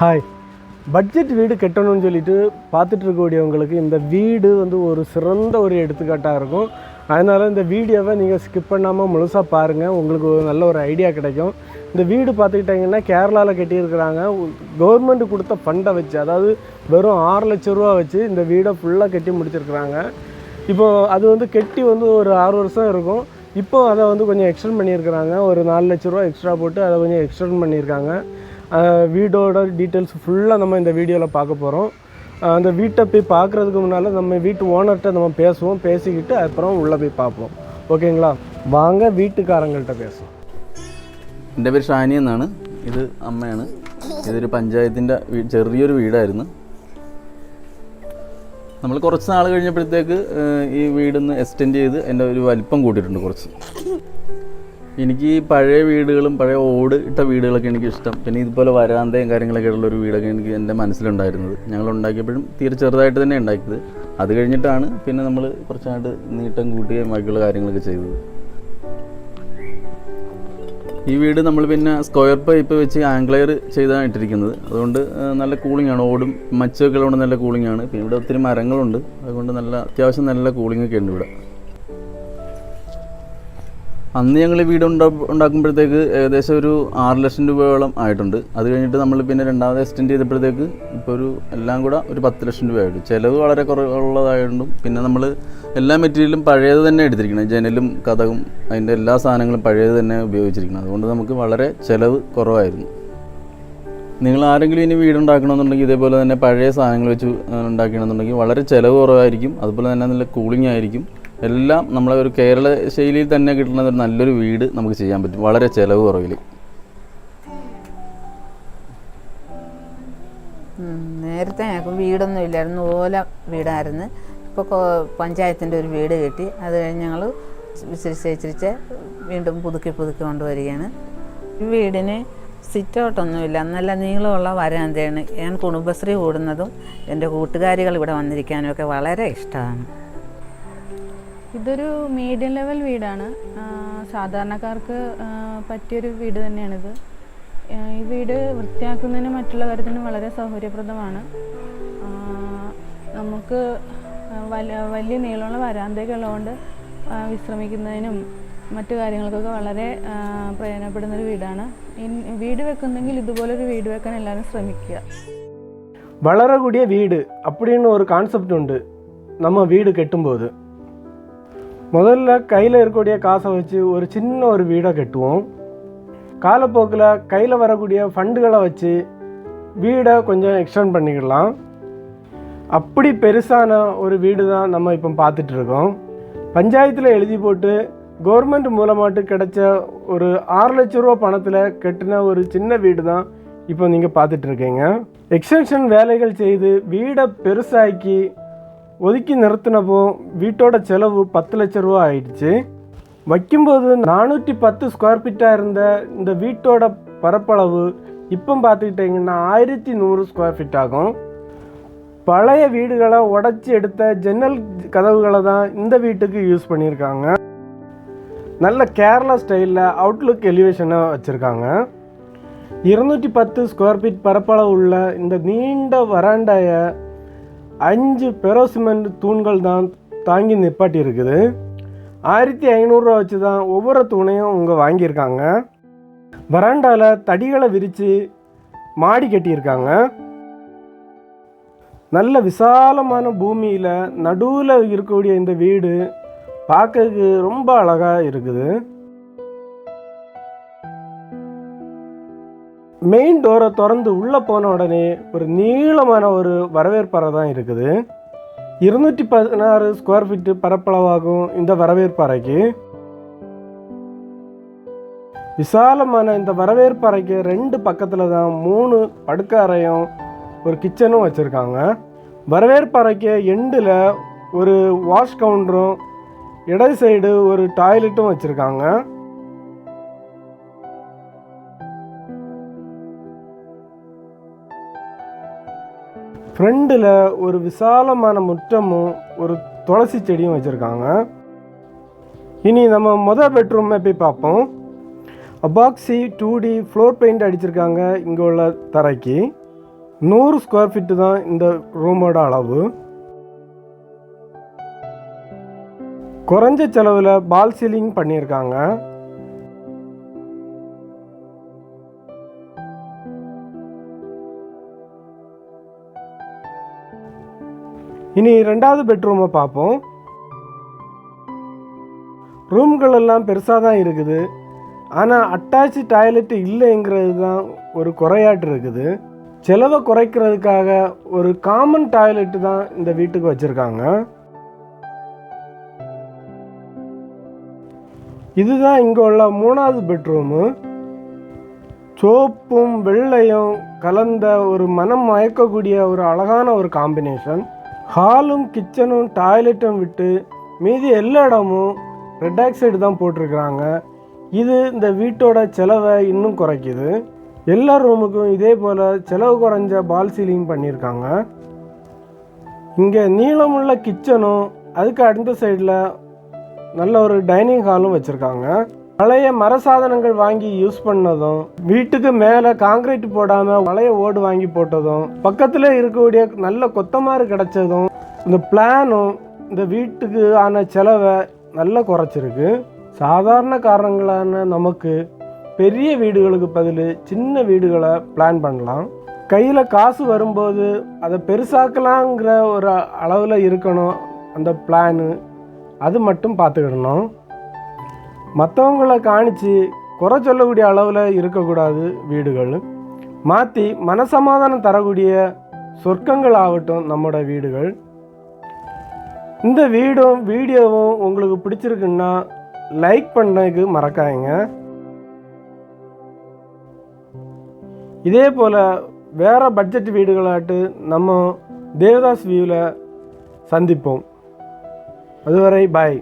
Hi budget வீடு கட்டணும்னு சொல்லிட்டு பார்த்துட்டு இருக்கக்கூடியவங்களுக்கு இந்த வீடு வந்து ஒரு சிறந்த ஒரு எடுத்துக்காட்டாக இருக்கும். அதனால் இந்த வீடியோவை நீங்கள் ஸ்கிப் பண்ணாமல் முழுசாக பாருங்கள் உங்களுக்கு ஒரு நல்ல ஒரு ஐடியா கிடைக்கும். இந்த வீடு பார்த்துக்கிட்டிங்கன்னா கேரளாவில் கட்டியிருக்கிறாங்க. கவர்மெண்ட் கொடுத்த ஃபண்டை வச்சு அதாவது வெறும் ஆறு லட்ச ரூபா வச்சு இந்த வீடை ஃபுல்லாக கட்டி முடிச்சிருக்கிறாங்க. இப்போது அது வந்து கெட்டி வந்து ஒரு ஆறு வருஷம் இருக்கும். இப்போ அதை வந்து கொஞ்சம் எக்ஸ்டெண்ட் பண்ணியிருக்கிறாங்க. ஒரு நாலு லட்ச ரூபா எக்ஸ்ட்ரா போட்டு அதை கொஞ்சம் எக்ஸ்டெண்ட் பண்ணியிருக்காங்க. வீடோட டீட்டெயில்ஸ் ஃபுல்லாக நம்ம இந்த வீடியோவில் பார்க்க போகிறோம் அந்த வீட்டை போய் பார்க்குறதுக்கு முன்னால் நம்ம வீட்டு ஓனர்கிட்ட நம்ம பேசுவோம் பேசிக்கிட்டு அப்புறம் உள்ளே போய் பார்ப்போம். ஓகேங்களா? வாங்க വീട്ടുകാരങ്ങൾട്ട பேசுவோம். എന്റെ പേര് ഷാനി എന്നാണ്. ഇത് അമ്മയാണ്. ഇതൊരു പഞ്ചായത്തിന്റെ ചെറിയൊരു വീടായിരുന്നു. നമ്മൾ കുറച്ച് നാൾ കഴിഞ്ഞപ്പോഴത്തേക്ക് ഈ വീടിന്ന് എക്സ്റ്റെൻഡ് ചെയ്ത് എന്റെ ഒരു വലിപ്പം കൂട്ടിയിട്ടുണ്ട് കുറച്ച്. എനിക്ക് പഴയ വീടുകളും പഴയ ഓട് ഇട്ട വീടുകളൊക്കെ എനിക്ക് ഇഷ്ടം. പിന്നെ ഇതുപോലെ വരാന്തയും കാര്യങ്ങളൊക്കെ ഉള്ള ഒരു വീടൊക്കെ എനിക്ക് എന്റെ മനസ്സിലുണ്ടായിരുന്നത്. ഞങ്ങൾ ഉണ്ടാക്കിയപ്പോഴും തീരെ ചെറുതായിട്ട് തന്നെ ഉണ്ടാക്കിയത്. അത് കഴിഞ്ഞിട്ടാണ് പിന്നെ നമ്മൾ കുറച്ചായിട്ട് നീട്ടം കൂട്ടുകയും ബാക്കിയുള്ള കാര്യങ്ങളൊക്കെ ചെയ്തത്. ഈ വീട് നമ്മൾ പിന്നെ സ്ക്വയർ പൈപ്പ് വെച്ച് ആംഗ്ലയർ ചെയ്താണ് ഇട്ടിരിക്കുന്നത് അതുകൊണ്ട് നല്ല കൂളിംഗ് ആണ്. ഓടും മച്ചൊക്കെ ഉള്ളതുകൊണ്ട് നല്ല കൂളിംഗ് ആണ്. പിന്നെ ഇവിടെ ഒത്തിരി മരങ്ങളുണ്ട്. അതുകൊണ്ട് നല്ല അത്യാവശ്യം നല്ല കൂളിംഗ് ഒക്കെ ഉണ്ട് ഇവിടെ. അന്ന് ഞങ്ങൾ വീട് ഉണ്ടാ ഉണ്ടാക്കുമ്പോഴത്തേക്ക് ഏകദേശം ഒരു ആറ് ലക്ഷം രൂപയോളം ആയിട്ടുണ്ട്. അത് കഴിഞ്ഞിട്ട് നമ്മൾ പിന്നെ രണ്ടാമത് എക്സ്റ്റെൻഡ് ചെയ്തപ്പോഴത്തേക്ക് ഇപ്പോൾ ഒരു എല്ലാം കൂടെ ഒരു പത്ത് ലക്ഷം രൂപയായിട്ട്. ചിലവ് വളരെ കുറവുള്ളതായതുകൊണ്ടും പിന്നെ നമ്മൾ എല്ലാ മെറ്റീരിയലും പഴയത് തന്നെ എടുത്തിരിക്കണം. ജനലും കഥകും അതിന്റെ എല്ലാ സാധനങ്ങളും പഴയത് തന്നെ ഉപയോഗിച്ചിരിക്കണം. അതുകൊണ്ട് നമുക്ക് വളരെ ചിലവ് കുറവായിരുന്നു. നിങ്ങൾ ആരെങ്കിലും ഇനി വീടുണ്ടാക്കണമെന്നുണ്ടെങ്കിൽ ഇതേപോലെ തന്നെ പഴയ സാധനങ്ങൾ വെച്ച് ഉണ്ടാക്കണമെന്നുണ്ടെങ്കിൽ വളരെ ചിലവ് കുറവായിരിക്കും. അതുപോലെ തന്നെ നല്ല കൂളിംഗ് ആയിരിക്കും. എല്ലാം നമ്മളെ ഒരു കേരള ശൈലിയിൽ തന്നെ കിട്ടുന്ന ഒരു നല്ലൊരു വീട് നമുക്ക് ചെയ്യാൻ പറ്റും. വളരെ ചിലവ് കുറവിൽ ഉം, നേരത്തെ ഞങ്ങൾക്ക് വീടൊന്നും ഇല്ലായിരുന്നു. ഓല വീടായിരുന്നു. ഇപ്പോൾ പഞ്ചായത്തിന്റെ ഒരു വീട് കിട്ടി അത് കഴിഞ്ഞ് ഞങ്ങൾ ഇച്ചിരിച്ച് വീണ്ടും പുതുക്കി പുതുക്കി കൊണ്ടുവരികയാണ്. വീടിന് സിറ്റ് ഔട്ടൊന്നുമില്ല നല്ല നീളമുള്ള വരാന്തയാണ്. ഞാൻ കുടുംബശ്രീ കൂടുന്നതും എന്റെ കൂട്ടുകാരികൾ ഇവിടെ വന്നിരിക്കാനും ഒക്കെ വളരെ ഇഷ്ടമാണ്. ഇതൊരു മീഡിയം ലെവൽ വീടാണ് ആ, സാധാരണക്കാർക്ക് ആ, പറ്റിയൊരു വീട് തന്നെയാണിത് ആ, ഈ വീട് വൃത്തിയാക്കുന്നതിനും മറ്റുള്ള കാര്യത്തിനും വളരെ സൗകര്യപ്രദമാണ് ആ, നമുക്ക് വലിയ വലിയ നീളമുള്ള വരാന്തയൊക്കെ ഉള്ളതുകൊണ്ട് ആ, വിശ്രമിക്കുന്നതിനും മറ്റു കാര്യങ്ങൾക്കൊക്കെ വളരെ ആ, പ്രയോജനപ്പെടുന്നൊരു വീടാണ് ഇൻ- வீடு വെക്കുന്നെങ്കിൽ ഇതുപോലൊരു வீடு വെക്കാൻ എല്ലാവരും ശ്രമിക്കുക வளரக்கூடிய வீடு அப்படின்னு ஒரு கான்செப்ட் உண்டு நம்ம வீடு கட்டும்போது முதல்ல கையில் இருக்கக்கூடிய காசை வச்சு ஒரு சின்ன ஒரு வீடை கட்டுவோம். காலப்போக்கில் கையில் வரக்கூடிய ஃபண்டுகளை வச்சு வீடை கொஞ்சம் எக்ஸ்டெண்ட் பண்ணிக்கலாம் அப்படி பெருசான ஒரு வீடு தான் நம்ம இப்போ பார்த்துட்டு இருக்கோம். பஞ்சாயத்தில் எழுதி போட்டு கவர்மெண்ட் மூலமாட்டு கிடைச்ச ஒரு ஆறு லட்ச ரூபா பணத்தில் கட்டின ஒரு சின்ன வீடு தான் இப்போ நீங்கள் பார்த்துட்ருக்கீங்க எக்ஸ்டென்ஷன் வேலைகள் செய்து வீடை பெருசாக்கி ஒதுக்கி நிறுத்தினப்போ வீட்டோட செலவு பத்து லட்ச ரூபா ஆயிடுச்சு. வைக்கும்போது நானூற்றி பத்து ஸ்கொயர் ஃபீட்டாக இருந்த இந்த வீட்டோட பரப்பளவு இப்போ பார்த்துக்கிட்டிங்கன்னா ஆயிரத்தி நூறு ஸ்கொயர் ஃபீட் ஆகும். பழைய வீடுகளை உடச்சி எடுத்த ஜன்னல் கதவுகளை தான் இந்த வீட்டுக்கு யூஸ் பண்ணியிருக்காங்க. நல்ல கேரளா ஸ்டைலில் அவுட்லுக் எலிவேஷனை வச்சுருக்காங்க. இருநூற்றி பத்து ஸ்கொயர் ஃபீட் பரப்பளவு உள்ள இந்த நீண்ட வராண்டாயை அஞ்சு பெரோசிமெண்ட் தூண்கள் தான் தாங்கி நிப்பாட்டி இருக்குது ஆயிரத்தி ஐநூறுரூவா வச்சு தான் ஒவ்வொரு தூணையும் இங்கே வாங்கியிருக்காங்க. வராண்டாவில் தடிகளை விரித்து மாடி கட்டியிருக்காங்க. நல்ல விசாலமான பூமியில் நடுவில் இருக்கக்கூடிய இந்த வீடு பார்க்கறதுக்கு ரொம்ப அழகாக இருக்குது. மெயின் டோரை திறந்து உள்ளே போன உடனே ஒரு நீளமான ஒரு வரவேற்பறை தான் இருக்குது. இருநூற்றி பதினாறு ஸ்கொயர் ஃபீட்டு பரப்பளவாகும் இந்த வரவேற்பறைக்கு. விசாலமான இந்த வரவேற்பறைக்கு ரெண்டு பக்கத்தில் தான் மூணு படுக்க அறையும் ஒரு கிச்சனும் வச்சுருக்காங்க. வரவேற்பறைக்கு எண்டில் ஒரு வாஷ் கவுண்டரும் இடது சைடு ஒரு டாய்லெட்டும் வச்சுருக்காங்க. ஃப்ரண்டில் ஒரு விசாலமான முற்றமும் ஒரு துளசி செடியும் வச்சுருக்காங்க. இனி நம்ம மொதல் பெட்ரூமை போய் பார்ப்போம். Epoxy two D floor paint அடிச்சிருக்காங்க இங்கே உள்ள தரைக்கு. நூறு ஸ்கொயர் ஃபீட்டு தான் இந்த ரூமோட அளவு. குறைஞ்ச செலவில் பால் சீலிங் பண்ணியிருக்காங்க. இனி ரெண்டாவது பெட்ரூமை பார்ப்போம். ரூம்கள் எல்லாம் பெருசாக தான் இருக்குது. ஆனால் அட்டாச்சு டாய்லெட் இல்லைங்கிறது தான் ஒரு குறையாட்டு இருக்குது. செலவை குறைக்கிறதுக்காக ஒரு காமன் டாய்லெட்டு தான் இந்த வீட்டுக்கு வச்சுருக்காங்க. இதுதான் இங்கே உள்ள மூணாவது பெட்ரூமு. சோப்பும் வெள்ளையும் கலந்த ஒரு மனம் மயக்கக்கூடிய ஒரு அழகான ஒரு காம்பினேஷன் ஹாலும் கிச்சனும் டாய்லெட்டும் விட்டு மீதி எல்லா இடமும் ரெட் ஆக்சைடு தான் போட்டிருக்கிறாங்க. இது இந்த வீட்டோட செலவை இன்னும் குறைக்குது. எல்லா ரூமுக்கும் இதே போல் செலவு குறைஞ்ச பால் சீலிங் பண்ணியிருக்காங்க. இங்கே நீளமுள்ள கிச்சனும் அதுக்கு அடுத்த சைடில் நல்ல ஒரு டைனிங் ஹாலும் வச்சுருக்காங்க. பழைய மர சாதனங்கள் வாங்கி யூஸ் பண்ணதும் வீட்டுக்கு மேலே காங்கிரீட் போடாமல் பழைய ஓடு வாங்கி போட்டதும் பக்கத்தில் இருக்கக்கூடிய நல்ல கொத்தமாறு கிடைச்சதும் இந்த பிளானும் இந்த வீட்டுக்கு ஆன செலவை நல்லா குறைச்சிருக்கு. சாதாரண காரணங்களான நமக்கு பெரிய வீடுகளுக்கு பதில் சின்ன வீடுகளை பிளான் பண்ணலாம். கையில் காசு வரும்போது அதை பெருசாக்கலாங்கிற ஒரு அளவில் இருக்கணும் அந்த பிளானு அது மட்டும் பார்த்துக்கிடணும். மற்றவங்கள காணிச்சு குறை சொல்லக்கூடிய அளவில் இருக்கக்கூடாது வீடுகள் மாற்றி மனசமாதானம் தரக்கூடிய சொர்க்கங்கள் ஆகட்டும் நம்மளோட வீடுகள். இந்த வீடும் வீடியோவும் உங்களுக்கு பிடிச்சிருக்குன்னா லைக் பண்ணதுக்கு மறக்காதீங்க. இதே போல் வேறு பட்ஜெட் வீடுகளாட்டு நம்ம தேவதாஸ் வியூவில் சந்திப்போம். அதுவரை பாய்